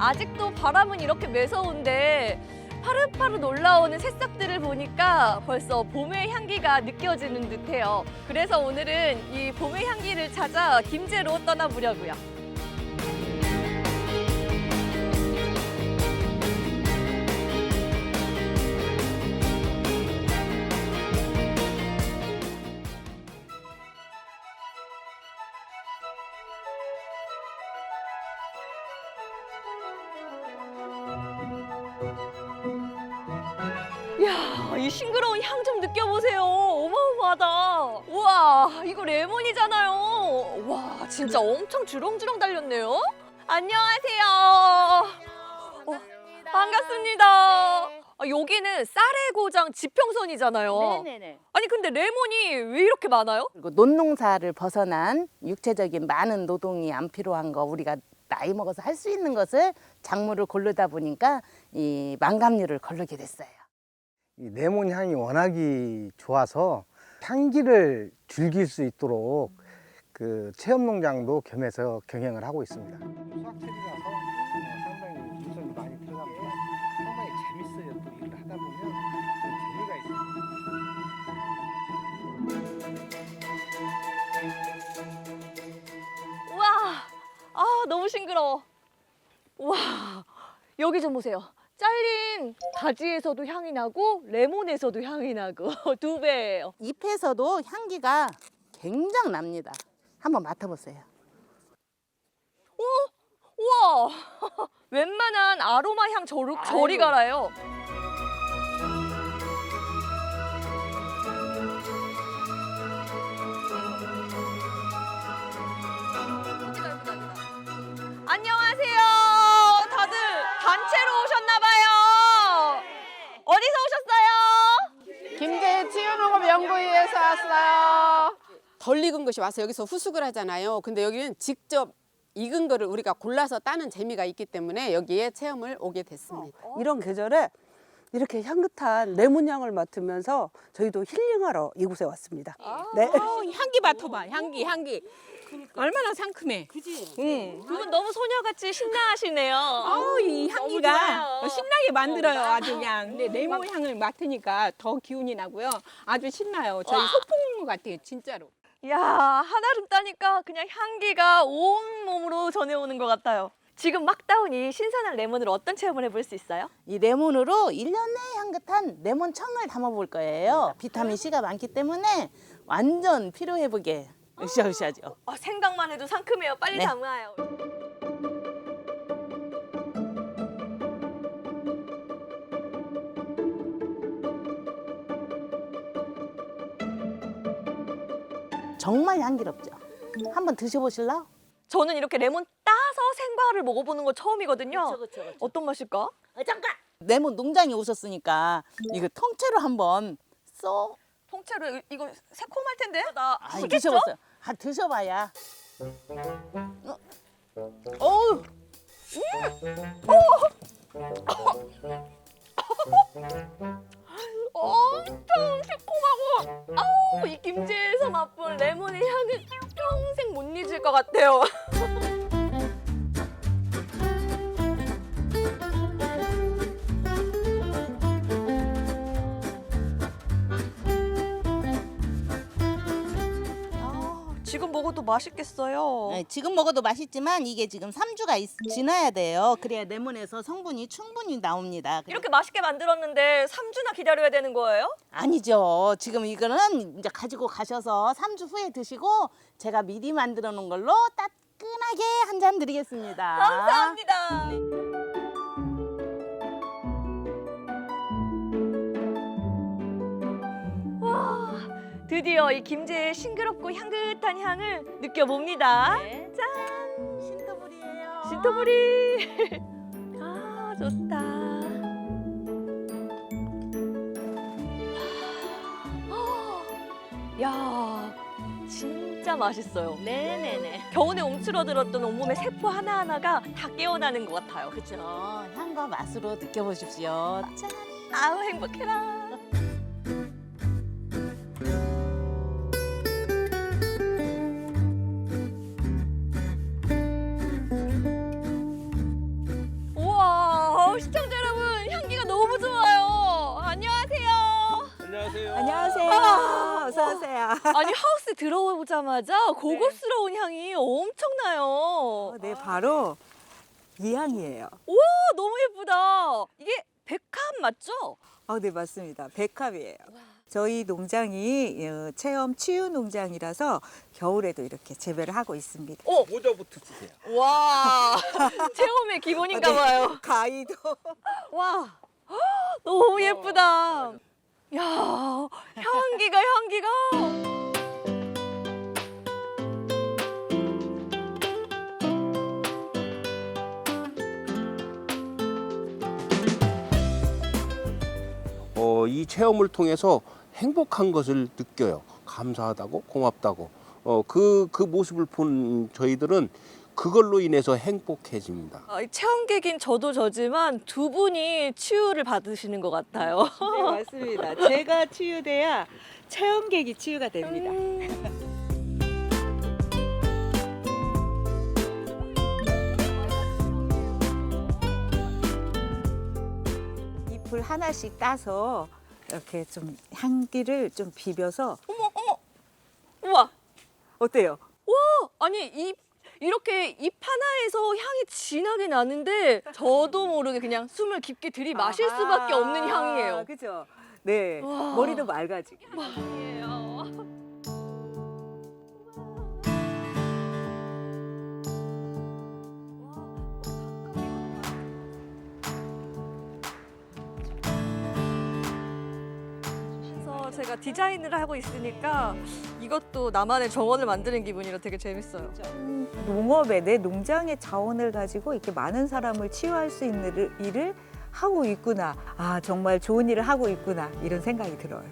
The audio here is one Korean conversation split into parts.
아직도 바람은 이렇게 매서운데 파릇파릇 올라오는 새싹들을 보니까 벌써 봄의 향기가 느껴지는 듯해요. 그래서 오늘은 이 봄의 향기를 찾아 김제로 떠나보려고요. 이 싱그러운 향 좀 느껴보세요. 어마어마하다. 우와, 이거 레몬이잖아요. 와, 진짜 엄청 주렁주렁 달렸네요. 안녕하세요. 어, 반갑습니다. 아, 여기는 쌀의 고장 지평선이잖아요. 네네네. 아니 근데 레몬이 왜 이렇게 많아요? 그리고 논농사를 벗어난 육체적인 많은 노동이 안 필요한 거 우리가 나이 먹어서 할 수 있는 것을 작물을 고르다 보니까 이 망감류를 고르게 됐어요. 이 레몬 향이 워낙이 좋아서 향기를 즐길 수 있도록 그 체험 농장도 겸해서 경영을 하고 있습니다. 수확철이라서 상당히 유선이 많이 들어가면 상당히 재밌어요. 또 일을 하다 보면 좀 재미가 있어요. 우와, 아 너무 싱그러워. 우와, 여기 좀 보세요. 잘린 가지에서도 향이 나고 레몬에서도 향이 나고 두 배예요. 잎에서도 향기가 굉장히 납니다. 한번 맡아보세요. 우와, 웬만한 아로마 향 저리, 저리 아이고. 갈아요. 안녕하세요. 오셨나봐요. 어디서 오셨어요? 김제 치유농업 연구위에서 왔어요. 덜 익은 것이 와서 여기서 후숙을 하잖아요. 근데 여기는 직접 익은 거를 우리가 골라서 따는 재미가 있기 때문에 여기에 체험을 오게 됐습니다. 이런 계절에 이렇게 향긋한 레몬 향을 맡으면서 저희도 힐링하러 이곳에 왔습니다. 네. 어, 향기 맡아봐, 향기, 향기. 얼마나 상큼해. 그지? 응. 두 분 너무 소녀같이 신나하시네요. 아우, 이 향기가 좋아요. 신나게 만들어요, 아주 그냥. 근데 레몬 향을 맡으니까 더 기운이 나고요. 아주 신나요. 저희 소풍 같아요, 진짜로. 야 한아름 따니까 그냥 향기가 온 몸으로 전해오는 것 같아요. 지금 막 따온 이 신선한 레몬으로 어떤 체험을 해볼 수 있어요? 이 레몬으로 일년 내에 향긋한 레몬 청을 담아볼 거예요. 비타민 C가 많기 때문에 완전 피로 회복에 으쌰으쌰죠. 아, 생각만 해도 상큼해요. 빨리 네. 담아요. 정말 향기롭죠. 한번 드셔보실래요? 저는 이렇게 레몬 따서 생과를 먹어보는 거 처음이거든요. 그쵸, 그쵸. 어떤 맛일까? 잠깐! 레몬 농장에 오셨으니까 이거 통째로 한번 쏙 통째로 이- 이거 새콤할 텐데? 나 아? 드셔보세요. 아, 드셔봐야. 어. 어우, 엄청 새콤하고 아우 이 김치에서 맛본 레몬의 향은 평생 못 잊을 것 같아요. 지금 먹어도 맛있겠어요. 네, 지금 먹어도 맛있지만 이게 지금 3주가 지나야 돼요. 그래야 레몬에서 성분이 충분히 나옵니다. 이렇게 맛있게 만들었는데 3주나 기다려야 되는 거예요? 아니죠. 지금 이거는 이제 가지고 가셔서 3주 후에 드시고 제가 미리 만들어 놓은 걸로 따끈하게 한 잔 드리겠습니다. 감사합니다. 드디어 이 김제의 싱그럽고 향긋한 향을 느껴봅니다. 짠! 신토불이에요. 진토부리. 아, 좋다. 야, 진짜 맛있어요. 네네네. 겨우내 움츠러들었던 온몸의 세포 하나하나가 다 깨어나는 것 같아요. 그죠. 향과 맛으로 느껴보십시오. 짠. 아우 행복해라. 아니 하우스 들어오자마자 고급스러운 향이 엄청나요. 어, 네, 바로 이 향이에요. 오 너무 예쁘다. 이게 백합 맞죠? 어, 네, 맞습니다. 백합이에요. 저희 농장이 어, 체험 치유 농장이라서 겨울에도 이렇게 재배를 하고 있습니다. 오 모자부터 쓰세요. 와 체험의 기본인가 봐요. 가위도 와 헉, 너무 예쁘다. 야 향기가 향기가. 이 체험을 통해서 행복한 것을 느껴요. 감사하다고, 고맙다고. 어, 그, 그 모습을 본 저희들은 그걸로 인해서 행복해집니다. 아, 이 체험객인 저도 저지만 두 분이 치유를 받으시는 것 같아요. 네, 맞습니다. 제가 치유돼야 체험객이 치유가 됩니다. 잎을 하나씩 따서 이렇게 좀 향기를 좀 비벼서 우와 어때요? 와 아니 이 이렇게 잎 하나에서 향이 진하게 나는데 저도 모르게 그냥 숨을 깊게 들이마실 아하, 수밖에 없는 향이에요. 그죠? 네. 와. 머리도 맑아지고. 그 제가 디자인을 하고 있으니까 이것도 나만의 정원을 만드는 기분이라 되게 재밌어요. 농업에 내 농장의 자원을 가지고 이렇게 많은 사람을 치유할 수 있는 일을- 일을 하고 있구나. 아, 정말 좋은 일을 하고 있구나. 이런 생각이 들어요.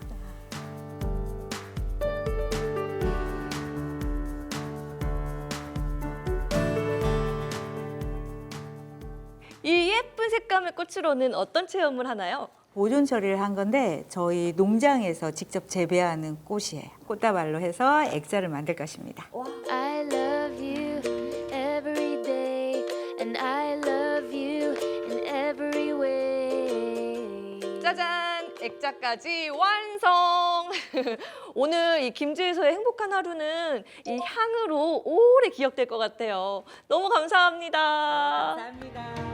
이 예쁜 색감의 꽃으로는 어떤 체험을 하나요? 보존 처리를 한 건데 저희 농장에서 직접 재배하는 꽃이에요. 꽃다발로 해서 액자를 만들 것입니다. I love you every day, and I love you in every way. 짜잔! 액자까지 완성! 오늘 이 김제에서의 행복한 하루는 이 향으로 오래 기억될 것 같아요. 너무 감사합니다. 감사합니다.